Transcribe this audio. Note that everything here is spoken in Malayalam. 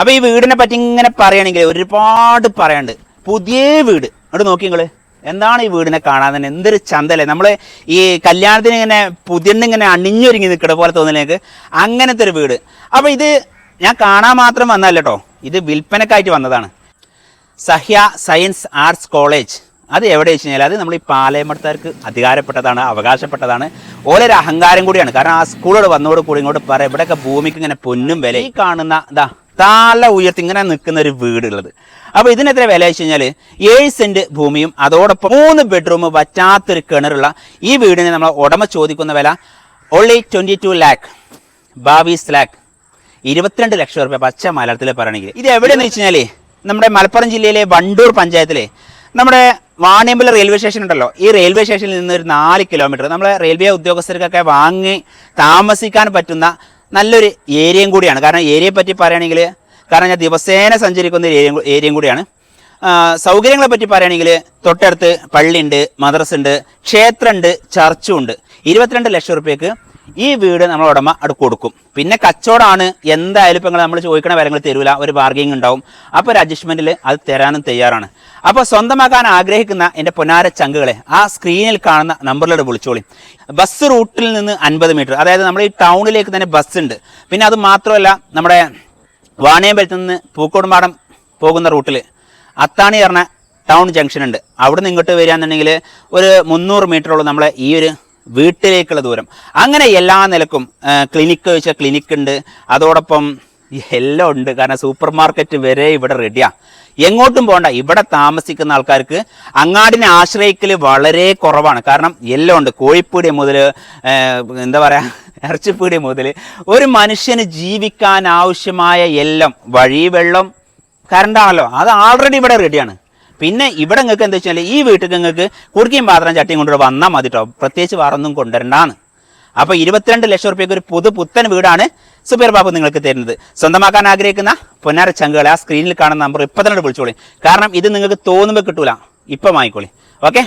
അപ്പൊ ഈ വീടിനെ പറ്റി ഇങ്ങനെ പറയുകയാണെങ്കിൽ ഒരുപാട് പറയാണ്ട് പുതിയ വീട്. അവിടെ നോക്കി നിങ്ങൾ. എന്താണ് ഈ വീടിനെ കാണാൻ തന്നെ? എന്തൊരു ചന്തല്ലേ? നമ്മൾ ഈ കല്യാണത്തിന് ഇങ്ങനെ പുതിയണ്ണിങ്ങനെ അണിഞ്ഞൊരുങ്ങി നിൽക്കണ പോലെ തോന്നുന്നില്ല അങ്ങനത്തെ ഒരു വീട്. അപ്പൊ ഇത് ഞാൻ കാണാൻ മാത്രം വന്നല്ല കേട്ടോ ഇത് വിൽപ്പനക്കായിട്ട് വന്നതാണ്. Sahya science arts college. അത് എവിടെ വെച്ച് കഴിഞ്ഞാൽ അത് നമ്മൾ ഈ പാലയമടത്താർക്ക് അധികാരപ്പെട്ടതാണ് അവകാശപ്പെട്ടതാണ്. ഓരോ അഹങ്കാരം കൂടിയാണ്. കാരണം ആ സ്കൂളോട് വന്നോട് കൂടി ഇങ്ങോട്ട് പറയാം ഇവിടെയൊക്കെ ഭൂമിക്ക് ഇങ്ങനെ പൊന്നും വില ഈ കാണുന്ന ഇതാ താല ഉയർത്തി ഇങ്ങനെ നിൽക്കുന്ന ഒരു വീടുള്ളത്. അപ്പോൾ ഇതിനെത്ര വില വെച്ച് കഴിഞ്ഞാൽ ഏഴ് സെന്റ് ഭൂമിയും അതോടൊപ്പം മൂന്ന് ബെഡ്റൂം പറ്റാത്തൊരു കിണറുള്ള ഈ വീടിന് നമ്മൾ ഉടമ ചോദിക്കുന്ന വില ഓൺലി ട്വന്റി ടു ലാക്ക് ബാവീസ് ലാക്ക് ഇരുപത്തിരണ്ട് ലക്ഷം റുപ്യ പച്ച മലയാളത്തിൽ പറയണമെങ്കിൽ ഇത് എവിടെയെന്ന് വെച്ച് കഴിഞ്ഞാൽ നമ്മുടെ മലപ്പുറം ജില്ലയിലെ വണ്ടൂർ പഞ്ചായത്തിലെ നമ്മുടെ വാണിയമ്പല റെയിൽവേ സ്റ്റേഷൻ ഉണ്ടല്ലോ. ഈ റെയിൽവേ സ്റ്റേഷനിൽ നിന്ന് ഒരു നാല് കിലോമീറ്റർ നമ്മളെ റെയിൽവേ ഉദ്യോഗസ്ഥർക്കൊക്കെ വാങ്ങി താമസിക്കാൻ പറ്റുന്ന നല്ലൊരു ഏരിയയും കൂടിയാണ്. കാരണം ഏരിയയെ പറ്റി പറയുകയാണെങ്കിൽ കാരണം ഞാൻ ദിവസേന സഞ്ചരിക്കുന്ന ഒരു ഏരിയ ഏരിയയും കൂടിയാണ്. സൗകര്യങ്ങളെ പറ്റി പറയുകയാണെങ്കിൽ തൊട്ടടുത്ത് പള്ളിയുണ്ട് മദ്രസ ഉണ്ട് ക്ഷേത്രമുണ്ട് ചർച്ചും ഉണ്ട് ഇരുപത്തിരണ്ട് ലക്ഷം റുപ്യക്ക് ഈ വീട് നമ്മൾ ഉടമ അവിടെ കൊടുക്കും. പിന്നെ കച്ചവടമാണ്. എന്തായാലും ഇപ്പം നമ്മൾ ചോദിക്കണ വിലങ്ങൾ തരൂല. ഒരു ബാർഗിങ് ഉണ്ടാവും അപ്പോൾ ഒരു അഡ്ജസ്റ്റ്മെന്റിൽ അത് തരാനും തയ്യാറാണ്. അപ്പോൾ സ്വന്തമാക്കാൻ ആഗ്രഹിക്കുന്ന എന്റെ പൊന്നാര ചങ്കുകളെ ആ സ്ക്രീനിൽ കാണുന്ന നമ്പറിലൂടെ വിളിച്ചോളി. ബസ് റൂട്ടിൽ നിന്ന് അൻപത് മീറ്റർ അതായത് നമ്മൾ ഈ ടൗണിലേക്ക് തന്നെ ബസ് ഉണ്ട് പിന്നെ അത് മാത്രമല്ല നമ്മുടെ വാണിയമ്പലത്ത് നിന്ന് പൂക്കോടുംപാടം പോകുന്ന റൂട്ടിൽ അത്താണി പറഞ്ഞ ടൗൺ ജംഗ്ഷൻ ഉണ്ട് അവിടെ നിന്ന് ഇങ്ങോട്ട് വരികയാണെന്നുണ്ടെങ്കിൽ ഒരു മുന്നൂറ് മീറ്ററോളം നമ്മളെ ഈ ഒരു വീട്ടിലേക്കുള്ള ദൂരം. അങ്ങനെ എല്ലാ നിലക്കും ക്ലിനിക്ക് വെച്ചാൽ ക്ലിനിക്ക് ഉണ്ട്. അതോടൊപ്പം എല്ലാം ഉണ്ട്. കാരണം സൂപ്പർ മാർക്കറ്റ് വരെ ഇവിടെ റെഡിയാ എങ്ങോട്ടും പോകണ്ട ഇവിടെ താമസിക്കുന്ന ആൾക്കാർക്ക് അങ്ങാടിനെ ആശ്രയിക്കൽ വളരെ കുറവാണ്. കാരണം എല്ലാം ഉണ്ട്. കോഴിപ്പീടി മുതൽ എന്താ പറയുക ഇറച്ചിപ്പീടി മുതൽ ഒരു മനുഷ്യന് ജീവിക്കാൻ ആവശ്യമായ എല്ലാം വഴി വെള്ളം കറണ്ടാണല്ലോ അത് ആൾറെഡി ഇവിടെ റെഡിയാണ് പിന്നെ ഇവിടെ നിങ്ങൾക്ക് എന്താ വെച്ചാൽ ഈ വീട്ടിൽ നിങ്ങൾക്ക് കുറുക്കിയും പാത്രം ചട്ടിയും കൊണ്ടുകൂടെ വന്നാൽ മതി കേട്ടോ പ്രത്യേകിച്ച് വേറൊന്നും കൊണ്ടുവരണ്ടാന്ന്. അപ്പോൾ ഇരുപത്തിരണ്ട് ലക്ഷം റുപ്യക്ക് ഒരു പുതു പുത്തൻ വീടാണ് സുബീർ ബാബു നിങ്ങൾക്ക് തരുന്നത്. സ്വന്തമാക്കാൻ ആഗ്രഹിക്കുന്ന പൊന്നാര ചങ്കുകളെ ആ സ്ക്രീനിൽ കാണുന്ന നമ്പർ ഇപ്പം തന്നെ വിളിച്ചോളി. കാരണം ഇത് നിങ്ങൾക്ക് തോന്നുമ്പോൾ കിട്ടൂല. ഇപ്പം വാങ്ങിക്കോളി. ഓക്കെ